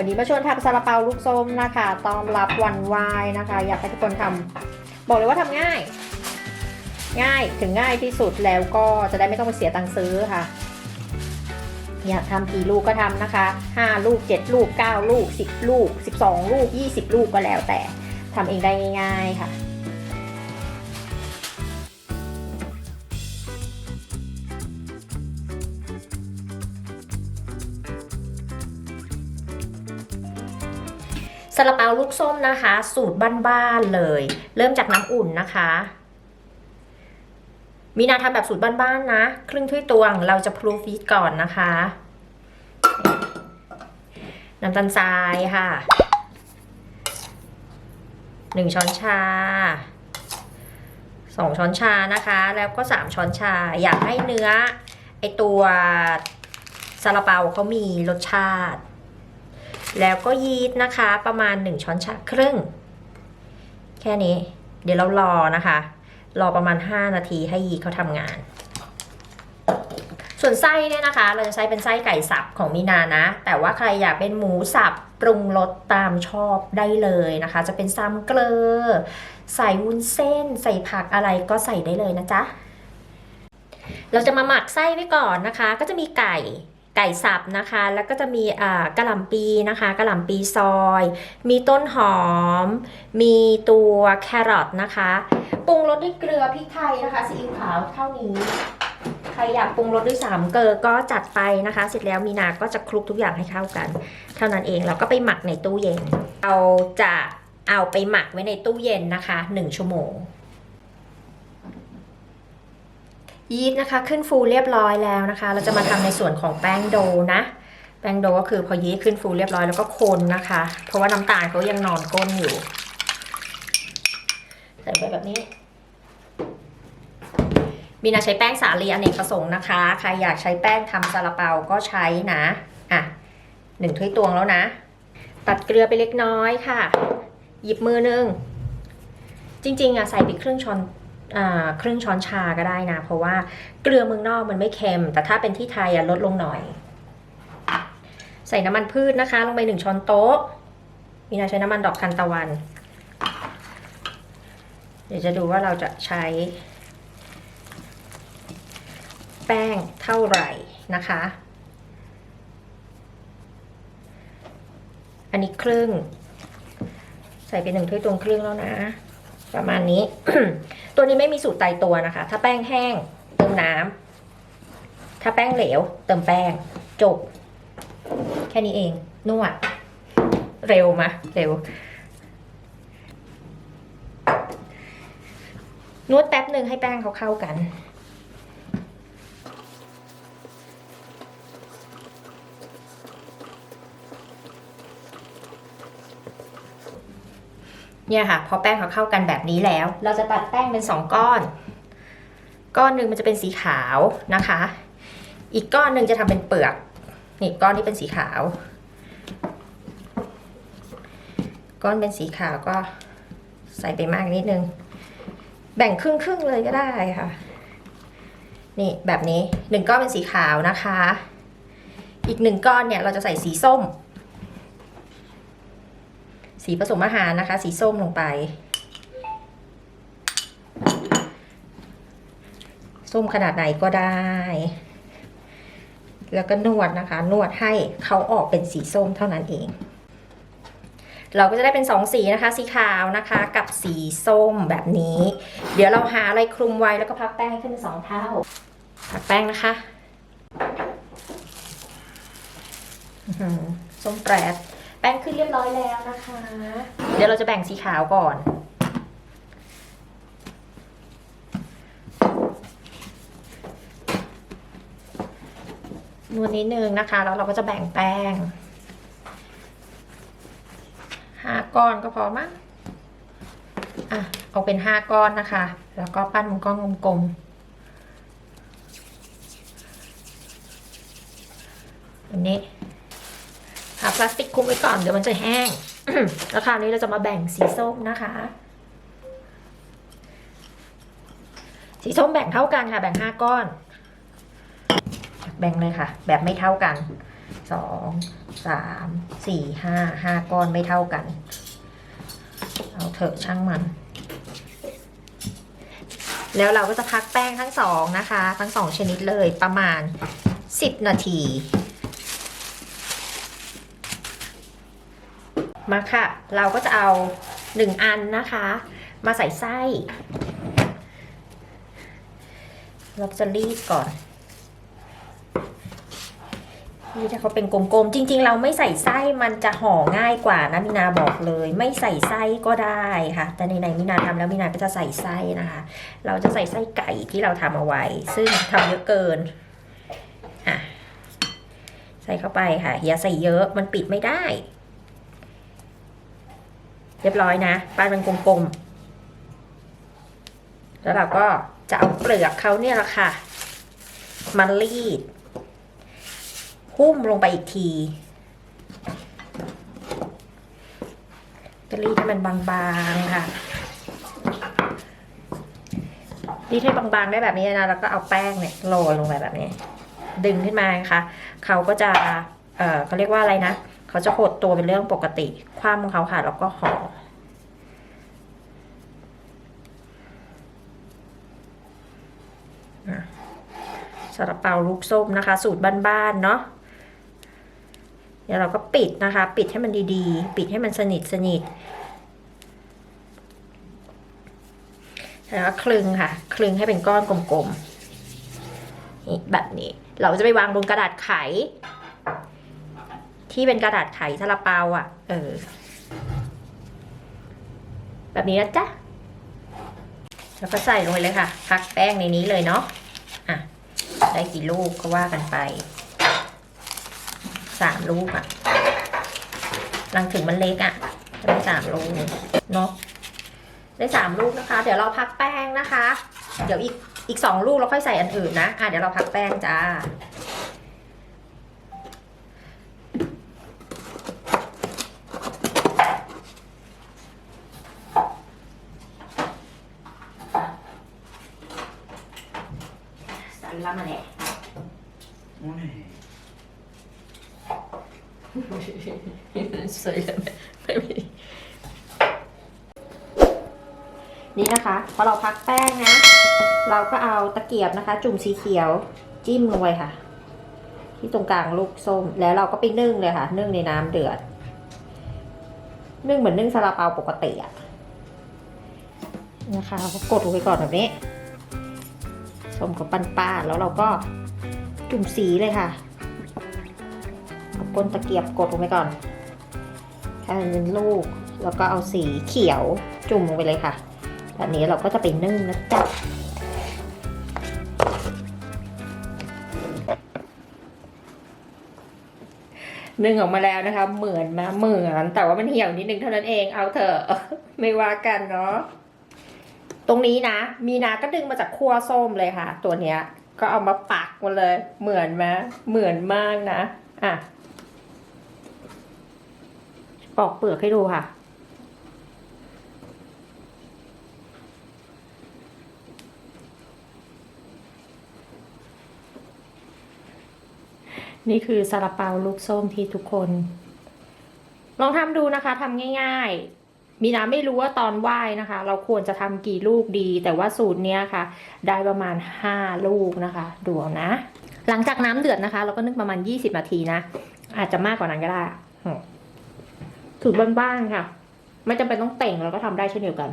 วันนี้มาชวนทำซาลาเปาลูกส้มนะคะต้อนรับวันวายนะคะ อยากให้ทุกคนทำบอกเลยว่าทำง่าย ง่ายถึงง่ายที่สุดแล้วก็จะได้ไม่ต้องไปเสียตังค์ซื้อค่ะ อยากทำกี่ลูกก็ทำนะคะ5ลูก7ลูก9ลูก10 ลูก 12 ลูก 20 ลูกก็แล้วแต่ทำเองได้ง่าย ๆ ค่ะ ซาลาเปาลูกส้มนะคะ สูตรบ้านๆเลย เริ่มจากน้ำอุ่นนะคะ มีนาทำแบบสูตรบ้านๆนะ ครึ่งถ้วยตวงเราจะพรูฟีดก่อนนะคะ น้ำตาลทรายค่ะหนึ่งช้อนชาสองช้อนชานะคะ แล้วก็สามช้อนชา อยากให้เนื้อ ไอตัวซาลาเปาเขามีรสชาติ แล้วก็ยีสต์นะคะประมาณ 1 ช้อนชาครึ่ง แค่นี้ เดี๋ยวเรารอนะคะ รอประมาณ 5 นาทีให้ยีสต์เขาทำงาน ส่วนไส้เนี่ยนะคะ เราจะใช้เป็นไส้ไก่สับของมีนานะ แต่ว่าใครอยากเป็นหมูสับปรุงรสตามชอบได้เลยนะคะ จะเป็นซ้ำเกลือใส่วุ้นเส้น ใส่ผักอะไรก็ใส่ได้เลยนะจ๊ะเราจะมาหมักไส้ไว้ก่อนนะคะ ก็จะมีไก่ ไก่สับนะคะ แล้วก็จะมีกระหล่ำปีนะคะกระหล่ำปีซอย มีต้นหอม มีตัวแครอทนะคะปรุงรสด้วยเกลือพริกไทยนะคะซีอิ๊วขาวเท่านี้ใครอยากปรุงรสด้วยสามเกลือก็จัดไปนะคะ เสร็จแล้วมีนาก็จะคลุกทุกอย่างให้เข้ากัน เท่านั้นเองเราก็ไปหมักในตู้เย็น เราจะเอาไปหมักไว้ในตู้เย็นนะคะ 1 ชั่วโมง ยีสต์นะคะขึ้นฟูเรียบร้อยแล้วนะคะ เราจะมาทำในส่วนของแป้งโดนะ แป้งโดก็คือพอยีสต์ขึ้นฟูเรียบร้อยแล้วก็คนนะคะ เพราะว่าน้ำตาลเขายังนอนก้นอยู่ ใส่ไปแบบนี้ มีนาใช้แป้งสาลีอเนกประสงค์นะคะ ใครอยากใช้แป้งทำซาลาเปาก็ใช้นะ อะหนึ่งถ้วยตวงแล้วนะ ตัดเกลือไปเล็กน้อยค่ะ หยิบมือนึง จริงๆอะใส่ไปครึ่งช้อน ครึ่งช้อนชาก็ได้นะ เพราะว่าเกลือเมืองนอกมันไม่เค็ม แต่ถ้าเป็นที่ไทยอะลดลงหน่อย ใส่น้ำมันพืชนะคะ ลงไปหนึ่งช้อนโต๊ะ มีนาใช้น้ำมันดอกทานตะวัน เดี๋ยวจะดูว่าเราจะใช้ แป้งเท่าไหร่นะคะ อันนี้ครึ่ง ใส่ไปหนึ่งถ้วยตวงครึ่งแล้วนะ ประมาณนี้ ตัวนี้ไม่มีสูตรตายตัวนะคะ ถ้าแป้งแห้งเติมน้ำถ้าแป้งเหลว เติมแป้ง จบ แค่นี้เอง นวด เร็วมะเร็ว นวดแป๊บหนึ่งให้แป้งเขาเข้ากัน เนี่ยค่ะ พอแป้งเขาเข้ากันแบบนี้แล้ว เราจะตัดแป้งเป็นสองก้อน ก้อนหนึ่งมันจะเป็นสีขาวนะคะ อีกก้อนหนึ่งจะทำเป็นเปลือก นี่ก้อนนี้เป็นสีขาว ก้อนเป็นสีขาวก็ใส่ไปมากนิดนึง แบ่งครึ่งครึ่งๆเลยก็ได้ค่ะ นี่แบบนี้หนึ่งก้อนเป็นสีขาวนะคะ อีกหนึ่งก้อนเนี่ยเราจะใส่สีส้ม สีผสมอาหารนะคะ สีส้มลงไป ส้มขนาดไหนก็ได้ แล้วก็นวดนะคะ นวดให้เขาออกเป็นสีส้มเท่านั้นเอง เราก็จะได้เป็นสองสีนะคะ สีขาวนะคะ กับสีส้มแบบนี้ เดี๋ยวเราหาอะไรคลุมไว้แล้วก็พักแป้งให้ขึ้นเป็นสองเท่า พักแป้งนะคะส้มแปรด แป้งขึ้นเรียบร้อยแล้วนะคะ เดี๋ยวเราจะแบ่งสีขาวก่อน นวดนิดนึงนะคะ แล้วเราก็จะแบ่งแป้งห้าก้อนก็พอมั้งอะ เอาเป็นห้าก้อนนะคะ แล้วก็ปั้นเป็นก้อนกลมๆแบบนี้ พลาสติกคลุมไว้ก่อนเดี๋ยวมันจะแห้ง แล้วคราวนี้เราจะมาแบ่งสีส้มนะคะ สีส้มแบ่งเท่ากันค่ะ แบ่งห้าก้อน แบ่งเลยค่ะ แบบไม่เท่ากันสองสามสี่ห้าห้าก้อนไม่เท่ากัน เอาเถอะช่างมัน แล้วเราก็จะพักแป้งทั้งสองนะคะ ทั้งสองชนิดเลยประมาณ10นาที มาค่ะ เราก็จะเอาหนึ่งอันนะคะ มาใส่ไส้ เราจะรีดก่อนนี่ถ้าเขาเป็นกลมๆ จริง ๆ เราไม่ใส่ไส้มันจะห่อง่ายกว่านะมินาบอกเลย ไม่ใส่ไส้ก็ได้ค่ะ แต่ในไหนมินาทำแล้วมินาก็จะใส่ไส้นะคะ เราจะใส่ไส้ไก่ที่เราทำเอาไว้ ซึ่งทำเยอะเกินอะใส่เข้าไปค่ะอย่าใส่เยอะมันปิดไม่ได้ เรียบร้อยนะป้านเป็นกลมๆ แล้วเราก็จะเอาเปลือกเขาเนี่ยแหละค่ะ มารีด หุ้มลงไปอีกทีจะรีดให้มันบางๆค่ะ รีดให้บางๆได้แบบนี้นะ แล้วก็เอาแป้งเนี่ยโรยลงไปแบบนี้ ดึงขึ้นมาค่ะ เขาก็จะ เออเขาเรียกว่าอะไรนะ เขาจะหดตัวเป็นเรื่องปกติ คว่ำของเขาค่ะ แล้วก็ห่อซาลาเปาลูกส้มนะคะ สูตรบ้านๆเนาะเดี๋ยวเราก็ปิดนะคะ ปิดให้มันดีๆ ปิดให้มันสนิทสนิทแล้วก็คลึงค่ะ คลึงให้เป็นก้อนกลมๆแบบนี้ เราจะไปวางบนกระดาษไข ที่เป็นกระดาษไขซาลาเปาอะ เออ แบบนี้นะจ๊ะแล้วก็ใส่ลงไปเลยค่ะ พักแป้งในนี้เลยเนาะอะ ได้กี่ลูกก็ว่ากันไปสามลูกอะรังถึงมันเล็กอะได้สามลูกเนาะได้สามลูกนะคะ เดี๋ยวเราพักแป้งนะคะ เดี๋ยวอีกอีกสองลูกเราค่อยใส่อันอื่นนะ อะเดี๋ยวเราพักแป้งจ้าันละมาแหละโอ้ยสวยเลยไม่มีนี่นะคะพอเราพักแป้งนะ เราก็เอาตะเกียบนะคะ จุ่มสีเขียวจิ้มลงไปค่ะ ที่ตรงกลางลูกส้มแล้วเราก็ไปนึ่งเลยค่ะ นึ่งในน้ำเดือด นึ่งเหมือนนึ่งซาลาเปาปกติอะนะคะกดลงไปก่อนแบบนี้ สมกับปันป้าแล้วเราก็จุ่มสีเลยค่ะเอาก้นตะเกียบกดลงไปก่อนแค่เป็นลูก แล้วก็เอาสีเขียวจุ่มลงไปเลยค่ะแบบนี้เราก็จะไปนึ่งนะจ๊ะนึ่งออกมาแล้วนะคะ เหมือนมาเหมือน แต่ว่ามันเหี่ยวนิดนึงเท่านั้นเอง เอาเถอะ ไม่ว่ากันเนาะ ตรงนี้นะ มีนาก็ดึงมาจากคั่วส้มเลยค่ะ ตัวเนี้ย ก็เอามาปักมาเลย เหมือนไหมเหมือนมากนะ อะ ปอกเปลือกให้ดูค่ะ นี่คือซาลาเปาลูกส้มที่ทุกคน ลองทำดูนะคะทำง่าย ๆ มีน้ำไม่รู้ว่าตอนไหว้นะคะ เราควรจะทำกี่ลูกดี แต่ว่าสูตรเนี้ยค่ะ ได้ประมาณ 5 ลูกนะคะดูนะ หลังจากน้ำเดือดนะคะ เราก็นึ่งประมาณ 20 นาทีนะ อาจจะมากกว่านั้นก็ได้อืมสูตรบ้านๆค่ะ ไม่จำเป็นต้องเต่งเราก็ทำได้เช่นเดียวกัน